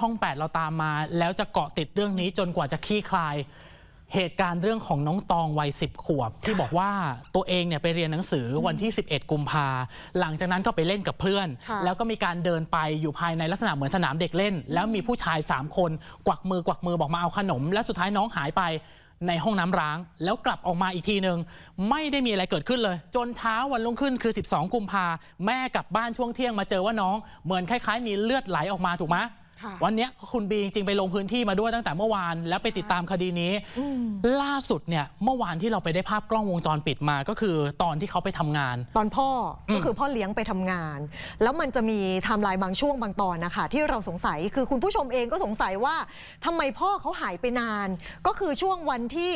ช่อง 8 เราตามมา แล้วจะเกาะติดเรื่องนี้จนกว่าจะคลี่คลาย เหตุการณ์เรื่องของน้องตองวัย 10 ขวบ ที่บอกว่าตัวเองเนี่ยไปเรียนหนังสือวันที่ 11 กุมภาหลังจากนั้นก็ไปเล่นกับเพื่อน ค่ะ แล้วก็มีการเดินไปอยู่ภายในลักษณะเหมือนสนามเด็กเล่น แล้วมีผู้ชาย 3 คนกวักมือกวักมือบอกมาเอาขนม และสุดท้ายน้องหายไปในห้องน้ำร้าง แล้วกลับออกมาอีกทีหนึ่งไม่ได้มีอะไรเกิดขึ้นเลย จนเช้าวันรุ่งขึ้นคือ 12 กุมภาแม่กลับบ้านช่วงเที่ยงมาเจอว่าน้องเหมือนคล้ายๆ มีเลือดไหลออกมาถูกไหมค่ะ วันเนี้ยคุณบีจริงๆไปลงพื้นที่มาด้วยตั้งแต่เมื่อวาน แล้วไปติดตามคดีนี้อืมล่าสุดเนี่ยเมื่อวานที่เราไปได้ภาพกล้องวงจรปิดมาก็คือตอนที่เขาไปทำงาน ตอนพ่ออมก็คือพ่อเลี้ยงไปทำงาน แล้วมันจะมีไทม์ไลน์บางช่วงบางตอนนะคะที่เราสงสัยคือคุณผู้ชมเองก็สงสัยว่าทำไมพ่อเขาหายไปนาน ก็คือช่วงวันที่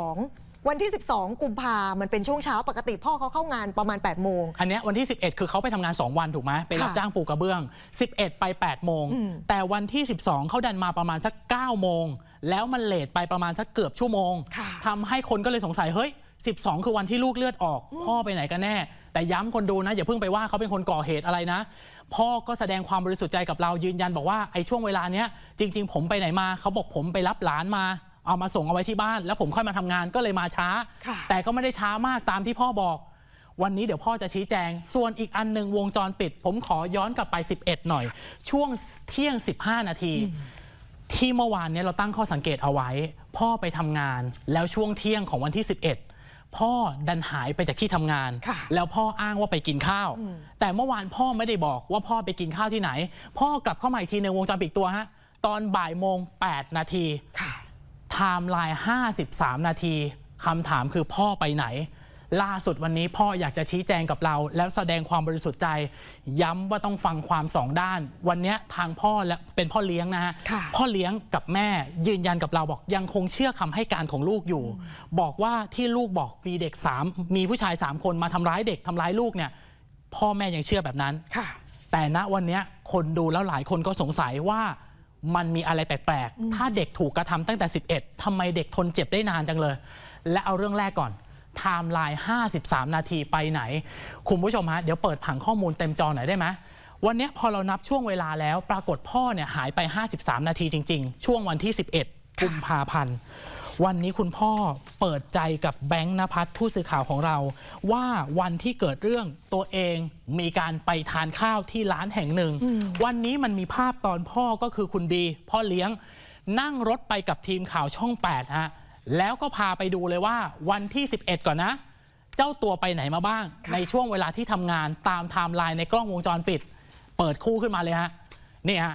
12 วันที่ 12 กุมภามันเป็นช่วงเช้าปกติพ่อเขาเข้างานประมาณ 8 โมง อันเนี้ยวันที่ 11 คือเขาไปทำงาน 2 วันถูกไหมไปรับค่ะจ้างปูกระเบื้อง 11 ไป 8 โมง อืม แต่วันที่ 12 เขาดันมาประมาณสัก 9 โมง แล้วมันเลทไปประมาณสักเกือบชั่วโมง ค่ะ ทำให้คนก็เลยสงสัยเฮ้ย 12 คือวันที่ลูกเลือดออก พ่อไปไหนกันแน่ แต่ย้ำคนดูนะ อย่าเพิ่งไปว่าเขาเป็นคนก่อเหตุอะไรนะ พ่อก็แสดงความบริสุทธิ์ใจกับเรายืนยันบอกว่าไอ้ช่วงเวลาเนี้ยจริง ๆ ผมไปไหนมาเขาบอกผมไปรับหลานมา เอามาส่งเอาไว้ที่บ้าน แล้วผมค่อยมาทำงานก็เลยมาช้า ค่ะ แต่ก็ไม่ได้ช้ามากตามที่พ่อบอก วันนี้เดี๋ยวพ่อจะชี้แจง ส่วนอีกอันหนึ่งวงจรปิด ผมขอย้อนกลับไป 11 หน่อย ช่วงเที่ยง 15 นาที ที่เมื่อวานเนี้เราตั้งข้อสังเกตเอาไว้ พ่อไปทำงาน แล้วช่วงเที่ยงของวันที่ 11 พ่อดันหายไปจากที่ทำงาน ค่ะ แล้วพ่ออ้างว่าไปกินข้าวอืมแต่เมื่อวานพ่อไม่ได้บอกว่าพ่อไปกินข้าวที่ไหน พ่อกลับเข้ามาอีกทีในงวงจรปิดตัวฮะตอนบ่ายโมง 8 นาที ค่ะ ไทม์ไลน์ 53 นาทีคำถามคือพ่อไปไหน ล่าสุดวันนี้พ่ออยากจะชี้แจงกับเรา แล้วแสดงความบริสุทธิ์ใจ ย้ำว่าต้องฟังความสองด้าน วันนี้ทางพ่อและเป็นพ่อเลี้ยงนะฮะค่ะ พ่อเลี้ยงกับแม่ยืนยันกับเราบอกยังคงเชื่อคำให้การของลูกอยู่ บอกว่าที่ลูกบอกมีเด็กสามมีผู้ชายสามคนมาทำร้ายเด็กทำร้ายลูกเนี่ย พ่อแม่ยังเชื่อแบบนั้น ค่ะ แต่ณวันเนี้ยคนดูแล้วหลายคนก็สงสัยว่า มันมีอะไรแปลกๆ ถ้าเด็กถูกกระทำตั้งแต่ 11ทำไมเด็กทนเจ็บได้นานจังเลย และเอาเรื่องแรกก่อนไทม์ไลน์ 53 นาทีไปไหน คุณผู้ชมฮะ เดี๋ยวเปิดผังข้อมูลเต็มจอหน่อยได้ไหมวันเนี้ยพอเรานับช่วงเวลาแล้ว ปรากฏพ่อเนี่ยหายไป 53 นาทีจริง ๆ ช่วงวันที่ 11 กุมภาพันธ์ วันนี้คุณพ่อเปิดใจกับแบงค์นภัทรผู้สื่อข่าวของเรา ว่าวันที่เกิดเรื่องตัวเองมีการไปทานข้าวที่ร้านแห่งหนึ่ง วันนี้มันมีภาพตอนพ่อก็คือคุณบี พ่อเลี้ยงนั่งรถไปกับทีมข่าวช่อง8ฮะแล้วก็พาไปดูเลยว่าวันที่ 11 ก่อนนะ เจ้าตัวไปไหนมาบ้างค่ะในช่วงเวลาที่ทำงานตามไทม์ไลน์ในกล้องวงจรปิด เปิดคู่ขึ้นมาเลยฮะนี่ฮะ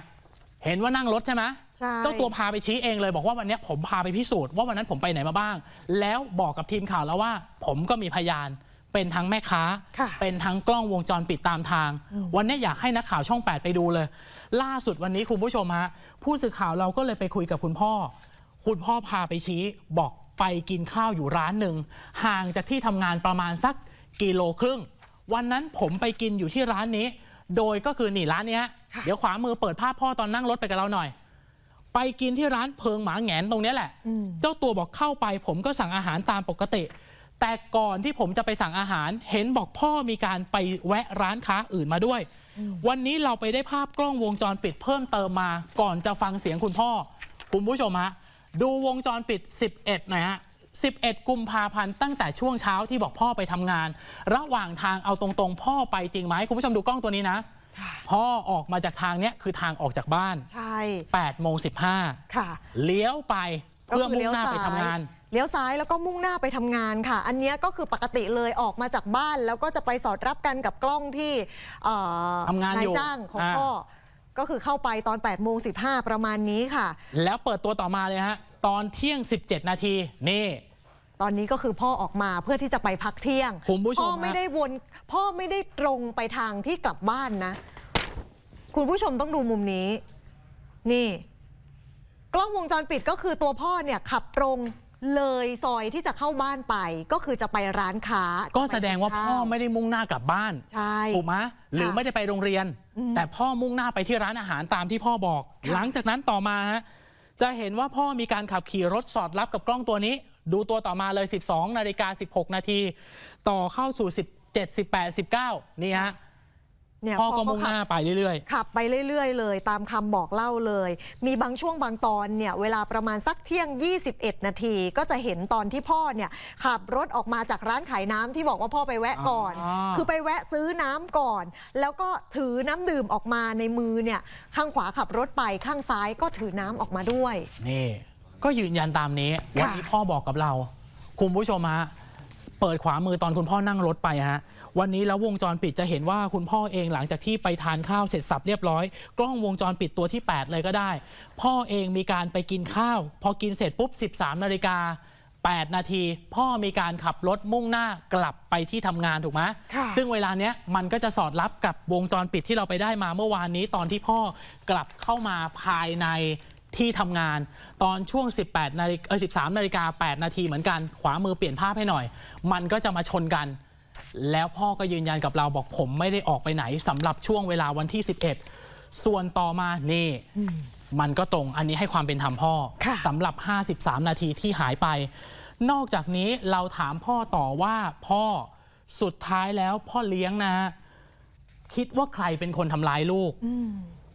เห็นว่านั่งรถใช่ไหมใช่ เจ้าตัวพาไปชี้เองเลยบอกว่าวันเนี้ยผมพาไปพิสูจน์ว่าวันนั้นผมไปไหนมาบ้าง แล้วบอกกับทีมข่าวแล้วว่า ผมก็มีพยาน เป็นทั้งแม่ค้าค่ะเป็นทั้งกล้องวงจรปิดตามทาง วันเนี้ยอยากให้นักข่าวช่อง 8 ไปดูเลย ล่าสุดวันนี้คุณผู้ชมฮะผู้สื่อข่าวเราก็เลยไปคุยกับคุณพ่อ คุณพ่อพาไปชี้บอกไปกินข้าวอยู่ร้านหนึ่งห่างจากที่ทำงานประมาณสักกิโลครึ่ง วันนั้นผมไปกินอยู่ที่ร้านนี้ โดยก็คือนี่ร้านเนี้ยค่ะเดี๋ยวขวามือเปิดภาพพ่อตอนนั่งรถไปกับเราหน่อย ไปกินที่ร้านเพิงหมาแหงนตรงเนี้ยแหละอืมเจ้าตัวบอกเข้าไป ผมก็สั่งอาหารตามปกติ แต่ก่อนที่ผมจะไปสั่งอาหาร เห็นบอกพ่อมีการไปแวะร้านค้าอื่นมาด้วย วันนี้เราไปได้ภาพกล้องวงจรปิดเพิ่มเติมมา ก่อนจะฟังเสียงคุณพ่อ คุณผู้ชมฮะดูวงจรปิด 11หน่อยฮะ11 กุมภาพันธ์ตั้งแต่ช่วงเช้าที่บอกพ่อไปทำงาน ระหว่างทางเอาตรงๆ พ่อไปจริงไหมคุณผู้ชมดูกล้องตัวนี้นะค่ะ พ่อออกมาจากทางเนี้ยคือทางออกจากบ้านใช่8โมง15ค่ะ เลี้ยวไปเพื่อมุ่งหน้าไปทำงานเลี้ยวซ้ายแล้วก็มุ่งหน้าไปทำงานค่ะ อันเนี้ยก็คือปกติเลยออกมาจากบ้าน แล้วก็จะไปสอดรับกันกับกล้องที่เอ่อทำงานอยู่จ้างของอ่าพ่อก็คือเข้าไปตอน8โมง15 ประมาณนี้ค่ะ แล้วเปิดตัวต่อมาเลยฮะ ตอนเที่ยง 17 นาทีนี่ ตอนนี้ก็คือพ่อออกมาเพื่อที่จะไปพักเที่ยง คุณผู้ชมพ่อฮะ ไม่ได้วน พ่อไม่ได้ตรงไปทางที่กลับบ้านนะ คุณผู้ชมต้องดูมุมนี้ นี่ กล้องวงจรปิดก็คือตัวพ่อเนี่ยขับตรงเลยซอยที่จะเข้าบ้านไป ก็คือจะไปร้านค้าก็แสดงว่าจะไปกินพ่อข้ไม่ได้มุ่งหน้ากลับบ้านใช่ ถูกไหมหรือไม่ได้ไปโรงเรียน อืมแต่พ่อมุ่งหน้าไปที่ร้านอาหารตามที่พ่อบอก ค่ะ หลังจากนั้นต่อมาฮะจะเห็นว่าพ่อมีการขับขี่รถสอดรับกับกล้องตัวนี้ ดูตัวต่อมาเลย 12 นาฬิกา 16 นาที ต่อเข้าสู่ 17 18 19 นี่ฮะเนี่ยพ่อก็พ่อก็มุ่งหน้าไปเรื่อยขับไปเรื่อยๆ เลย ตามคำบอกเล่าเลย มีบางช่วงบางตอนเนี่ยเวลาประมาณสักเที่ยง 21 นาที ก็จะเห็นตอนที่พ่อเนี่ยขับรถออกมาจากร้านขายน้ำที่บอกว่าพ่อไปแวะก่อนอ่าคือไปแวะซื้อน้ำก่อน แล้วก็ถือน้ำดื่มออกมาในมือเนี่ยข้างขวาขับรถไปข้างซ้ายก็ถือน้ำออกมาด้วยๆนี่ ก็ยืนยันตามนี้ค่ะวันนี้พ่อบอกกับเรา คุณผู้ชมฮะเปิดขวามือตอนคุณพ่อนั่งรถไปฮะวันนี้แล้ววงจรปิดจะเห็นว่าคุณพ่อเองหลังจากที่ไปทานข้าวเสร็จสับเรียบร้อย กล้องวงจรปิดตัวที่ 8 เลยก็ได้ พ่อเองมีการไปกินข้าว พอกินเสร็จปุ๊บ 13นาฬิกา8 นาที พ่อมีการขับรถมุ่งหน้ากลับไปที่ทำงานถูกไหมค่ะซึ่งเวลาเนี้ยมันก็จะสอดรับกับวงจรปิดที่เราไปได้มาเมื่อวานนี้ตอนที่พ่อกลับเข้ามาภายใน ที่ทำงานตอนช่วง 18นาฬิกาเออ13นาฬิกา8นาทีเหมือนกัน ขวามือเปลี่ยนภาพให้หน่อย มันก็จะมาชนกัน แล้วพ่อก็ยืนยันกับเราบอกผมไม่ได้ออกไปไหนสำหรับช่วงเวลาวันที่ 11 ส่วนต่อมานี่มันก็ตรงอันนี้ให้ความเป็นธรรมพ่อค่ะสำหรับ 53 นาทีที่หายไป นอกจากนี้เราถามพ่อต่อว่าพ่อสุดท้ายแล้วพ่อเลี้ยงนะ คิดว่าใครเป็นคนทำร้ายลูกอืม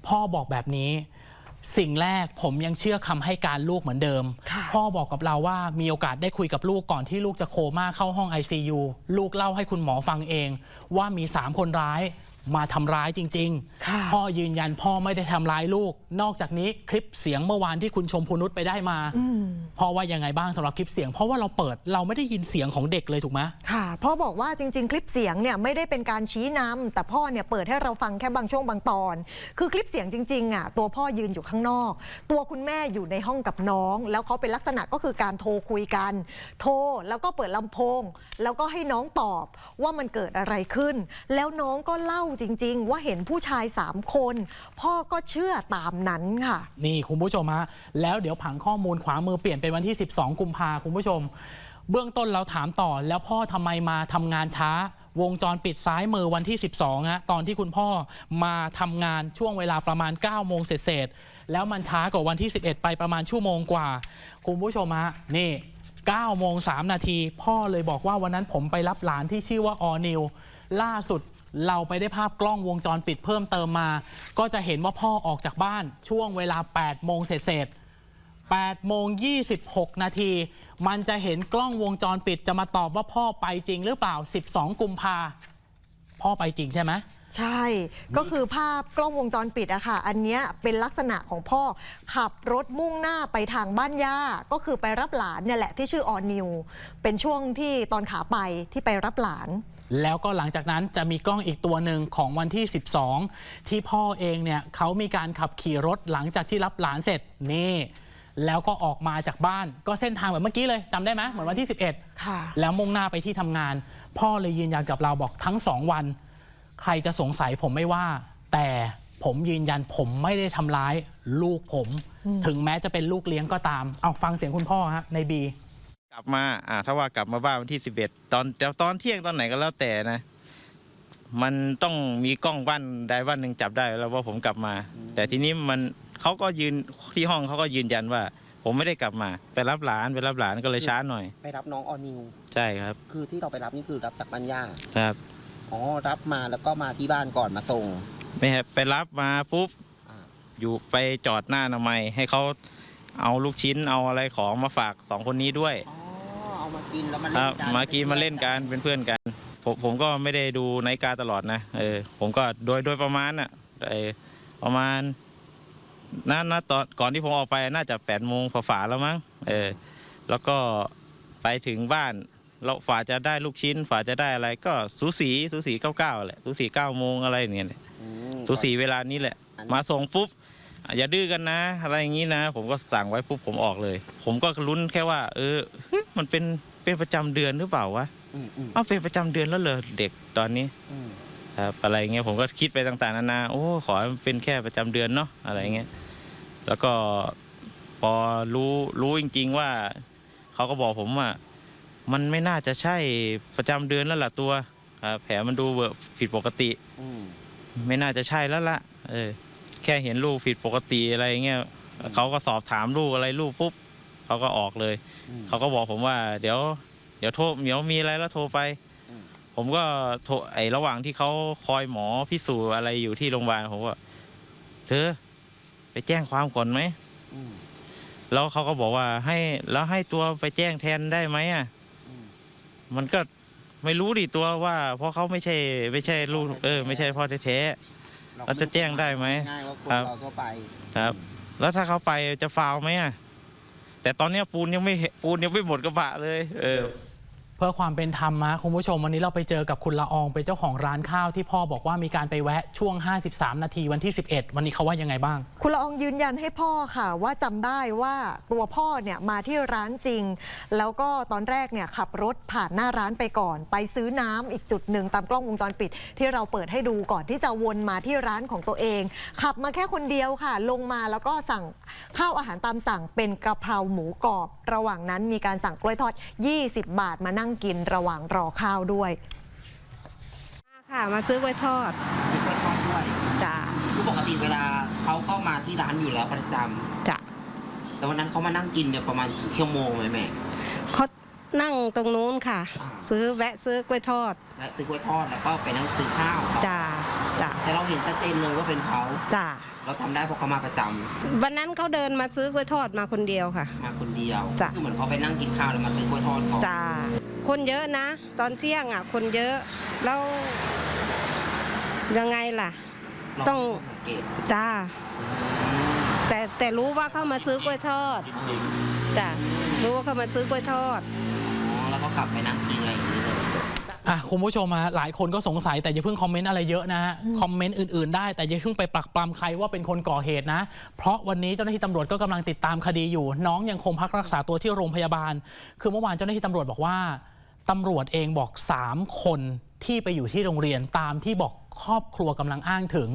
พ่อบอกแบบนี้ สิ่งแรกผมยังเชื่อคำให้การลูกเหมือนเดิมค่ะพ่อบอกกับเราว่ามีโอกาสได้คุยกับลูกก่อนที่ลูกจะโคม่าเข้าห้อง ICU ลูกเล่าให้คุณหมอฟังเอง ว่ามี 3 คนร้าย มาทำร้ายจริงค่ะๆพ่อยืนยันพ่อไม่ได้ทำร้ายลูก นอกจากนี้คลิปเสียงเมื่อวานที่คุณชมพูนุชไปได้มาอืมพ่อว่ายังไงบ้างสำหรับคลิปเสียง เพราะว่าเราเปิดเราไม่ได้ยินเสียงของเด็กเลยถูกไหมค่ะพ่อบอกว่าจริง ๆ คลิปเสียงเนี่ยไม่ได้เป็นการชี้นำแต่พ่อเนี่ยเปิดให้เราฟังแค่บางช่วงบางตอน คือคลิปเสียงจริงๆอะตัวพ่อยืนอยู่ข้างนอก ตัวคุณแม่อยู่ในห้องกับน้อง แล้วเขาเป็นลักษณะก็คือการโทรคุยกัน โทรแล้วก็เปิดลำโพง แล้วก็ให้น้องตอบว่ามันเกิดอะไรขึ้น แล้วน้องก็เล่าจริง ๆ ว่าเห็นผู้ชายสามคน พ่อก็เชื่อตามนั้นค่ะ นี่คุณผู้ชมฮะแล้วเดี๋ยวผังข้อมูลขวามือเปลี่ยนเป็นวันที่ 12 กุมภาคุณผู้ชม เบื้องต้นเราถามต่อแล้วพ่อทำไมมาทำงานช้า วงจรปิดซ้ายมือวันที่ 12ฮะตอนที่คุณพ่อมาทำงานช่วงเวลาประมาณ 9 โมงเศษๆแล้วมันช้ากว่าวันที่ 11 ไปประมาณชั่วโมงกว่า คุณผู้ชมฮะนี่9โมง3นาที พ่อเลยบอกว่าวันนั้นผมไปรับหลานที่ชื่อว่าออนิว ล่าสุด เราไปได้ภาพกล้องวงจรปิดเพิ่มเติมมา ก็จะเห็นว่าพ่อออกจากบ้านช่วงเวลา 8 โมงเศษ8โมง26 นาที มันจะเห็นกล้องวงจรปิดจะมาตอบว่าพ่อไปจริงหรือเปล่า 12 กุมภาพ่อไปจริงใช่ไหม ใช่ ก็คือภาพกล้องวงจรปิดอะค่ะ อันเนี้ยเป็นลักษณะของพ่อขับรถมุ่งหน้าไปทางบ้านย่า ก็คือไปรับหลานเนี่ยแหละที่ชื่อออนิว เป็นช่วงที่ตอนขาไปที่ไปรับหลาน แล้วก็หลังจากนั้นจะมีกล้องอีกตัวหนึ่งของวันที่ 12 ที่พ่อเองเนี่ยเขามีการขับขี่รถหลังจากที่รับหลานเสร็จนี่แล้วก็ออกมาจากบ้านก็เส้นทางแบบเมื่อกี้เลยจำได้ไหมเหมือนวันที่ 11 ค่ะ แล้วมุ่งหน้าไปที่ทำงาน พ่อเลยยืนยันกับเราบอกทั้งสองวัน ใครจะสงสัยผมไม่ว่า แต่ผมยืนยันผมไม่ได้ทำร้ายลูกผม ถึงแม้จะเป็นลูกเลี้ยงก็ตาม เอาฟังเสียงคุณพ่อฮะในบี กลับมาอ่าถ้าว่ากลับมาบ้านวันที่สิบเอ็ดตอนแต่ตอนเที่ยงตอนไหนก็แล้วแต่นะ มันต้องมีกล้องบ้านใดบ้านหนึ่งจับได้แล้วว่าผมกลับมา แต่ทีนี้มันเขาก็ยืนที่ห้องเขาก็ยืนยันว่า ผมไม่ได้กลับมา ไปรับหลานไปรับหลานก็เลยช้าหน่อย ไปรับน้องออนิว ใช่ครับ คือที่เราไปรับนี่คือรับจากบ้านย่าครับ อ๋อรับมาแล้วก็มาที่บ้านก่อนมาส่ง ไม่ครับไปรับมาปุ๊บอ่า อยู่ไปจอดหน้าอนามัยให้เขาเอาลูกชิ้นเอาอะไรของมาฝากสองคนนี้ด้วยอ๋อเอามากินแล้วมาคเล่รันบกันมากินมาเล่นกันเป็นเพื่อนกัน ผมผมก็ไม่ได้ดูไนท์การ์ตลอดนะเออผมก็โดยโดยประมาณน่ะเออประมาณน่าน่าตอนก่อนที่ผมออกไปน่าจะแปดโมงฝ่าๆแล้วมั้งเออแล้วก็ไปถึงบ้าน เราฝ่าจะได้ลูกชิ้น ฝ่าจะได้อะไรก็สูสีสูสีเก้าเก้าแหละสูสีเก้าโมงอะไรเนี่ยแหละอืมสูสีเวลานี้แหละอันนี้มาส่งปุ๊บอะอย่าดื้อกันนะ อะไรอย่างนี้นะ ผมก็สั่งไว้ปุ๊บผมออกเลย ผมก็ลุ้นแค่ว่า เออเฮ้ยมันเป็นเป็นประจำเดือนหรือเปล่าวะอืมอืมอ้าวเป็นประจำเดือนแล้วเหรอเด็กตอนนี้อืมครับอะไรเงี้ยผมก็คิดไปต่างๆนานาโอ้ขอให้มันเป็นแค่ประจำเดือนเนาะอะไรเงี้ยแล้วก็พอรู้รู้จริง ๆ ว่าเขาก็บอกผมว่า มันไม่น่าจะใช่ประจำเดือนแล้วล่ะตัวครับแผลมันดูแบบผิดปกติ อืม ไม่น่าจะใช่แล้วละเออ แค่เห็นลูกผิดปกติอะไรเงี้ยเขาก็สอบถามลูกอะไรลูกปุ๊บเขาก็ออกเลย อืมเขาก็บอกผมว่า เดี๋ยว เดี๋ยวโทรเดี๋ยวมีอะไรแล้วโทรไป อืม ผมก็โทรไอ้ระหว่างที่เขาคอยหมอพิสูจน์อะไรอยู่ที่โรงพยาบาลผมว่าเธอไปแจ้งความก่อนไหม อืมแล้วเขาก็บอกว่าให้แล้วให้ตัวไปแจ้งแทนได้ไหมอะอืม มันก็ไม่รู้ดิตัวว่า เพราะเขาไม่ใช่ไม่ใช่ลูกเออ ไม่ใช่พ่อแท้เราจะแจ้งได้ไหมง่ายว่าคนครับเราทั่วไปๆครับ แล้วถ้าเขาไปจะฟาวไหมอะแต่ตอนเนี้ยปูนยังไม่เห็นปูนยังไม่หมดกระบะเลย เออ เพื่อความเป็นธรรมนะคุณผู้ชม วันนี้เราไปเจอกับคุณละอองเป็นเจ้าของร้านข้าวที่พ่อบอกว่ามีการไปแวะช่วง 53 นาทีวันที่ 11 วันนี้เขาว่ายังไงบ้าง คุณละอองยืนยันให้พ่อค่ะ ว่าจำได้ว่าตัวพ่อเนี่ยมาที่ร้านจริง แล้วก็ตอนแรกเนี่ยขับรถผ่านหน้าร้านไปก่อน ไปซื้อน้ำอีกจุดหนึ่งตามกล้องวงจรปิด ที่เราเปิดให้ดูก่อนที่จะวนมาที่ร้านของตัวเอง ขับมาแค่คนเดียวค่ะ ลงมาแล้วก็สั่งข้าวอาหารตามสั่งเป็นกระเพราหมูกรอบ ระหว่างนั้นมีการสั่งกล้วยทอด 20 บาทมานั่งกินระหว่างรอข้าวด้วย ค่ะ มาซื้อกล้วยทอดซื้อกล้วยทอดด้วยจ้ะคือปกติเวลาเขาก็มาที่ร้านอยู่แล้วประจำจ้ะแต่วันนั้นเขามานั่งกินเนี่ยประมาณชั่วโมงไหมแม่ เขานั่งตรงนู้นค่ะ อ่า ซื้อแวะซื้อกล้วยทอดและซื้อกล้วยทอดแล้วก็ไปนั่งซื้อข้าวจ้ะจ้ะแต่เราเห็นชัดเจนเลยว่าเป็นเขา จ้ะเราทำได้เพราะเขามาประจำวันนั้นเขาเดินมาซื้อกล้วยทอดมาคนเดียวค่ะ มาคนเดียวจ้ะ คือเหมือนเขาไปนั่งกินข้าวแล้วมาซื้อกล้วยทอดก่อนจ้ะ คนเยอะนะ ตอนเที่ยงอะ คนเยอะแล้วยังไงล่ะเราต้องสังเกตจ้า แต่แต่รู้ว่าเขามาซื้อกล้วยทอดจ้ะรู้ว่าเขามาซื้อกล้วยทอดอ๋อแล้วก็กลับไปนั่งกินอะไรอย่างนี้เลยอะคุณผู้ชมฮะหลายคนก็สงสัยแต่อย่าเพิ่งคอมเมนต์อะไรเยอะนะฮะคอมเมนต์อื่นๆได้แต่อย่าเพิ่งไปปรักปรำใครว่าเป็นคนก่อเหตุนะ เพราะวันนี้เจ้าหน้าที่ตำรวจก็กำลังติดตามคดีอยู่ น้องยังคงพักรักษาตัวที่โรงพยาบาล คือเมื่อวานเจ้าหน้าที่ตำรวจบอกว่า ตำรวจเองบอก 3 คนที่ไปอยู่ที่โรงเรียนตามที่บอกครอบครัวกำลังอ้างถึง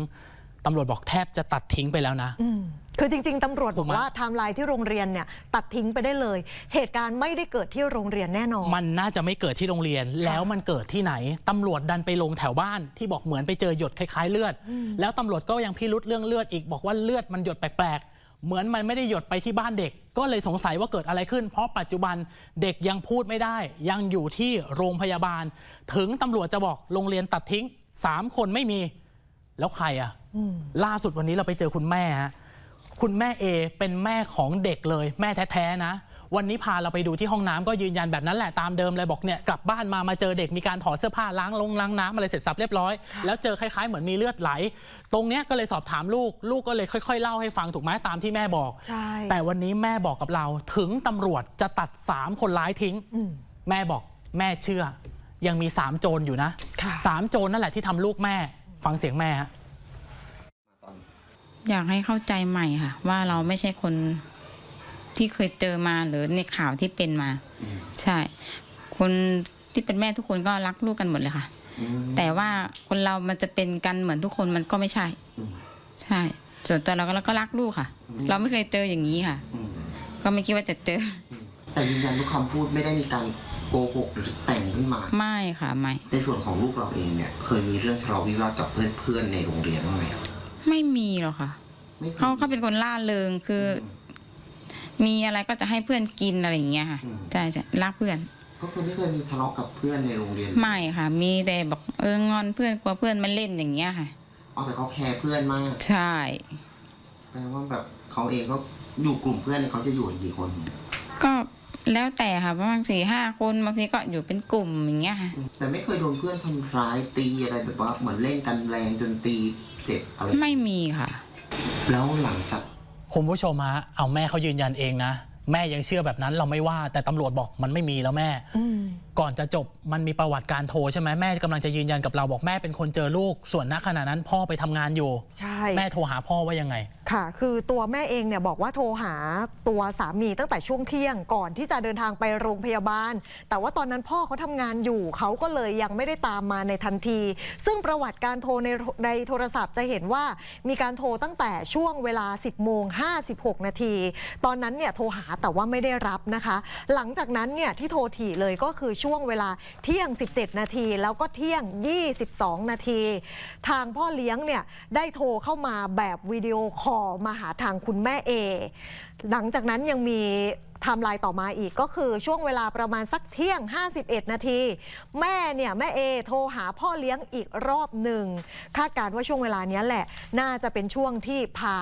ตำรวจบอกแทบจะตัดทิ้งไปแล้วนะอืมคือจริง ๆตำรวจถูบกอกไหมว่าไทม์ไลน์ที่โรงเรียนเนี่ยตัดทิ้งไปได้เลย เหตุการณ์ไม่ได้เกิดที่โรงเรียนแน่นอน มันน่าจะไม่เกิดที่โรงเรียนแล้วมันเกิดที่ไหนตำรวจดันไปลงแถวบ้านที่บอกเหมือนไปเจอหยดคล้ายๆเลือด แล้วตำรวจก็ยังพิรุษเรื่องเลือดอีกบอกว่าเลือดมันหยดแปลกๆ เหมือนมันไม่ได้หยดไปที่บ้านเด็ก ก็เลยสงสัยว่าเกิดอะไรขึ้น เพราะปัจจุบันเด็กยังพูดไม่ได้ ยังอยู่ที่โรงพยาบาล ถึงตำรวจจะบอกโรงเรียนตัดทิ้งสามคนไม่มี แล้วใครอะอืมล่าสุดวันนี้เราไปเจอคุณแม่ฮะคุณแม่เอเป็นแม่ของเด็กเลย แม่แท้ๆนะ วันนี้พาเราไปดูที่ห้องน้ำก็ยืนยันแบบนั้นแหละตามเดิมเลยบอกเนี่ยกลับบ้านมามาเจอเด็กมีการถอดเสื้อผ้าล้างลงล้างน้ำอะไรเสร็จสับเรียบร้อย แล้วเจอคล้ายๆเหมือนมีเลือดไหล ตรงเนี้ยก็เลยสอบถามลูกลูกก็เลยค่อยๆเล่าให้ฟังถูกไหมตามที่แม่บอกใช่แต่วันนี้แม่บอกกับเราถึงตำรวจจะตัด 3 คนร้ายทิ้งอืมแม่บอกแม่เชื่อ ยังมี3โจรอยู่นะค่ะสามโจรนั่นแหละที่ทำลูกแม่ ฟังเสียงแม่ฮะตอนอยากให้เข้าใจใหม่ค่ะ ว่าเราไม่ใช่คน ที่เคยเจอมาหรือในข่าวที่เป็นมา ใช่ คนที่เป็นแม่ทุกคนก็รักลูกกันหมดเลยค่ะอืมแต่ว่าคนเรามันจะเป็นกันเหมือนทุกคนมันก็ไม่ใช่อืมใช่ ส่วนตัวเราก็เราก็รักลูกค่ะ เราไม่เคยเจออย่างนี้ค่ะอืมก็ไม่คิดว่าจะเจอ แต่ยืนยันทุกคำพูดไม่ได้มีการโกหกหรือแต่งขึ้นมา ไม่ค่ะไม่ ในส่วนของลูกเราเองเนี่ย เคยมีเรื่องทะเลาะวิวาทกับเพื่อนๆในโรงเรียนบ้างไหมไม่มีหรอกค่ะ ไม่คยเขาเขาเป็นคนล่าเริงคืออ มีอะไรก็จะให้เพื่อนกินอะไรอย่างเงี้ยค่ะอืม ใช่ใช่รักเพื่อน ก็คือไม่เคยมีทะเลาะกับเพื่อนในโรงเรียนไม่ค่ะ มีแต่บอกเอองอนเพื่อนกลัวเพื่อนมาเล่นอย่างเงี้ยค่ะ เอาแต่เขาแคร์เพื่อนมากใช่ แปลว่าแบบเขาเองก็อยู่กลุ่มเพื่อนเนี่ยเขาจะอยู่กันกี่คน ก็แล้วแต่ค่ะบางสี่ห้าคนบางทีก็อยู่เป็นกลุ่มอย่างเงี้ยค่ะ แต่ไม่เคยโดนเพื่อนทำร้ายตีอะไรแบบว่าเหมือนเล่นกันแรงจนตีเจ็บอะไร ไม่มีค่ะ แล้วหลังจาก คุณผู้ชมฮะเอาแม่เขายืนยันเองนะ แม่ยังเชื่อแบบนั้นเราไม่ว่า แต่ตำรวจบอกมันไม่มีแล้วแม่อื ก่อนจะจบมันมีประวัติการโทรใช่ไหมแม่กำลังจะยืนยันกับเราบอกแม่เป็นคนเจอลูก ส่วนณขณะนั้นพ่อไปทำงานอยู่ ใช่ แม่โทรหาพ่อว่ายังไง ค่ะ คือตัวแม่เองเนี่ยบอกว่าโทรหาตัวสามีตั้งแต่ช่วงเที่ยงก่อนที่จะเดินทางไปโรงพยาบาล แต่ว่าตอนนั้นพ่อเขาทำงานอยู่เขาก็เลยยังไม่ได้ตามมาในทันที ซึ่งประวัติการโทรในในโทรศัพท์จะเห็นว่ามีการโทรตั้งแต่ช่วงเวลา 10โมง56 นาที ตอนนั้นเนี่ยโทรหาแต่ว่าไม่ได้รับนะคะ หลังจากนั้นเนี่ยที่โทรถี่เลยก็คือช่วง่วงเวลาเที่ยง 17 นาที แล้วก็เที่ยง 22 นาที ทางพ่อเลี้ยงเนี่ยได้โทรเข้ามาแบบวิดีโอคอลมาหาทางคุณแม่เอหลังจากนั้นยังมี ไทม์ไลน์ต่อมาอีกก็คือช่วงเวลาประมาณสักเที่ยง 51 นาที แม่เนี่ยแม่เอโทรหาพ่อเลี้ยงอีกรอบหนึ่ง คาดการณ์ว่าช่วงเวลาเนี้ยแหละ น่าจะเป็นช่วงที่พา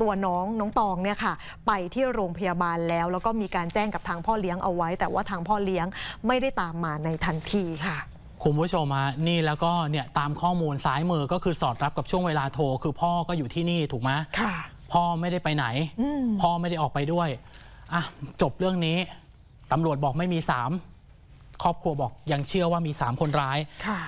ตัวน้องน้องตองเนี่ยค่ะ ไปที่โรงพยาบาลแล้ว แล้วก็มีการแจ้งกับทางพ่อเลี้ยงเอาไว้ แต่ว่าทางพ่อเลี้ยงไม่ได้ตามมาในทันทีค่ะคุณผู้ชมมานี่แล้วก็เนี่ยตามข้อมูลซ้ายมือก็คือสอดรับกับช่วงเวลาโทร คือพ่อก็อยู่ที่นี่ถูกไหมค่ะ พ่อไม่ได้ไปไหนอืมพ่อไม่ได้ออกไปด้วย อะจบเรื่องนี้ตำรวจบอกไม่มีสามครอบครัวบอกยังเชื่อว่ามีสามคนร้าย ค่ะ